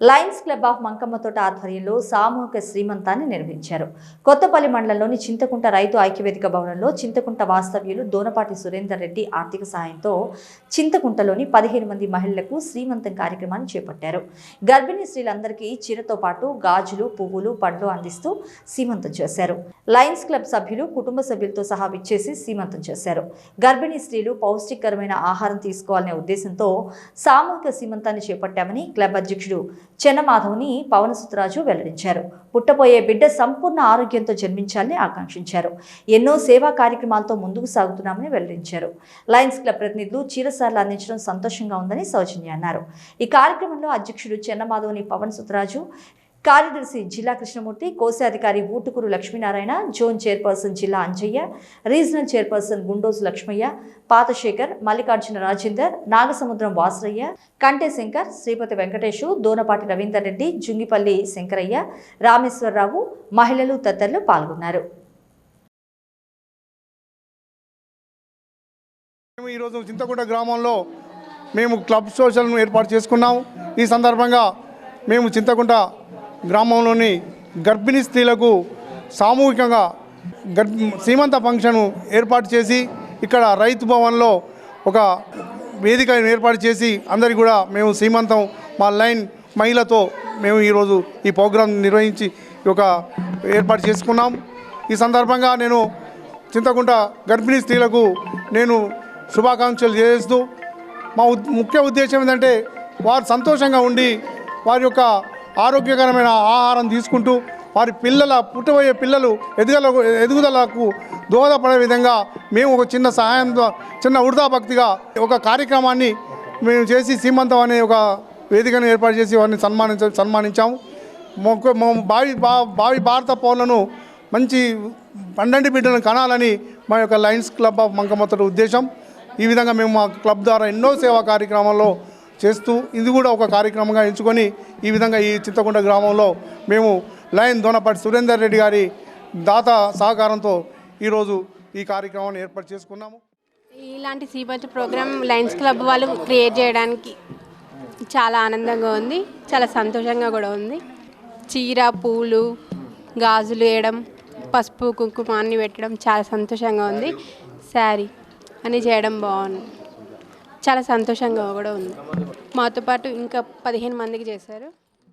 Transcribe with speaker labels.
Speaker 1: Lions club of Mankammathota ఆధ్వర్యంలో సామూహిక శ్రీమంతాన్ని నిర్వహించారు కొత్తపల్లి మండలంలోని చింతకుంట రైతు ఐక్యవేదిక భవనంలో చింతకుంట వాస్తవ్యులు దోనపాటి సురేందర్ రెడ్డి ఆర్థిక సాయంతో చింతకుంటలోని పదిహేను మంది మహిళలకు శ్రీమంతం కార్యక్రమాన్ని చేపట్టారు. గర్భిణీ స్త్రీలందరికీ చీరతో పాటు గాజులు పువ్వులు పండ్లు అందిస్తూ సీమంతం చేశారు. లయన్స్ క్లబ్ సభ్యులు కుటుంబ సభ్యులతో సహా విచ్చేసి సీమంతం చేశారు. గర్భిణీ స్త్రీలు పౌష్టికరమైన ఆహారం తీసుకోవాలనే ఉద్దేశంతో సామూహిక సీమంతాన్ని చేపట్టామని క్లబ్ అధ్యక్షుడు చెన్నమాధవ్ని పవన సుతరాజు వెల్లడించారు. పుట్టబోయే బిడ్డ సంపూర్ణ ఆరోగ్యంతో జన్మించాలని ఆకాంక్షించారు. ఎన్నో సేవా కార్యక్రమాలతో ముందుకు సాగుతున్నామని వెల్లడించారు. లయన్స్ క్లబ్ ప్రతినిధులు చీరసార్లు అందించడం సంతోషంగా ఉందని సౌజన్య అన్నారు. ఈ కార్యక్రమంలో అధ్యక్షుడు చెన్నమాధవ్ని పవన్ సుతరాజు కార్యదర్శి జిల్లా కృష్ణమూర్తి కోశాధికారి ఊటుకూరు లక్ష్మీనారాయణ జోన్ చైర్పర్సన్ జిల్లా అంజయ్య రీజనల్ చైర్పర్సన్ గుండోజు లక్ష్మయ్య పాతశేఖర్ మల్లికార్జున రాజేందర్ నాగసముద్రం వాసరయ్య కంటే శంకర్ శ్రీపతి వెంకటేశు దోనపాటి రవీందర్ రెడ్డి జుంగిపల్లి శంకరయ్య రామేశ్వరరావు మహిళలు తదితరులు పాల్గొన్నారు.
Speaker 2: మేము ఈరోజు చింతకుంట గ్రామంలో మేము క్లబ్ సోషల్ను ఏర్పాటు చేసుకున్నాము. ఈ సందర్భంగా మేము చింతకుంట గ్రామంలోని గర్భిణీ స్త్రీలకు సామూహికంగా గర్భ సీమంత ఫంక్షన్ ఏర్పాటు చేసి ఇక్కడ రైతు భవన్లో ఒక వేదిక ఏర్పాటు చేసి అందరికీ కూడా మేము సీమంతం మా లైన్ మహిళతో మేము ఈరోజు ఈ ప్రోగ్రాం నిర్వహించి ఒక ఏర్పాటు చేసుకున్నాం. ఈ సందర్భంగా నేను చింతకుంట గర్భిణీ స్త్రీలకు నేను శుభాకాంక్షలు చేస్తూ మా ముఖ్య ఉద్దేశం ఏంటంటే వారు సంతోషంగా ఉండి వారి యొక్క ఆరోగ్యకరమైన ఆహారం తీసుకుంటూ వారి పిల్లల పుట్టబోయే పిల్లలు ఎదుగల ఎదుగుదలకు దోహదపడే విధంగా మేము ఒక చిన్న సహాయం చిన్న ఉడతాభక్తిగా భక్తిగా ఒక కార్యక్రమాన్ని మేము చేసి సీమంతం అనే ఒక వేదికను ఏర్పాటు చేసి వారిని సన్మానించ సన్మానించాము. బావి బావి బా భావి భారత పౌరులను మంచి పండంటి బిడ్డలను కనాలని మా యొక్క లయన్స్ క్లబ్ ఆఫ్ మంకమత్తడు ఉద్దేశం. ఈ విధంగా మేము మా క్లబ్ ద్వారా ఎన్నో సేవా కార్యక్రమాల్లో చేస్తూ ఇది కూడా ఒక కార్యక్రమంగా ఎంచుకొని ఈ విధంగా ఈ చింతకుంట గ్రామంలో మేము లయన్ దోనపాటి సురేందర్ రెడ్డి గారి దాత సహకారంతో ఈరోజు ఈ కార్యక్రమాన్ని ఏర్పాటు చేసుకున్నాము.
Speaker 3: ఇలాంటి సీబట్ ప్రోగ్రామ్ లయన్స్ క్లబ్ వాళ్ళు క్రియేట్ చేయడానికి చాలా ఆనందంగా ఉంది చాలా సంతోషంగా కూడా ఉంది. చీర పూలు గాజులు వేయడం పసుపు కుంకుమ అన్ని పెట్టడం చాలా సంతోషంగా ఉంది. శారీ అని చేయడం బాగుంది. చాలా సంతోషంగా కూడా ఉంది. మాతో పాటు ఇంకా పదిహేను మందికి చేశారు.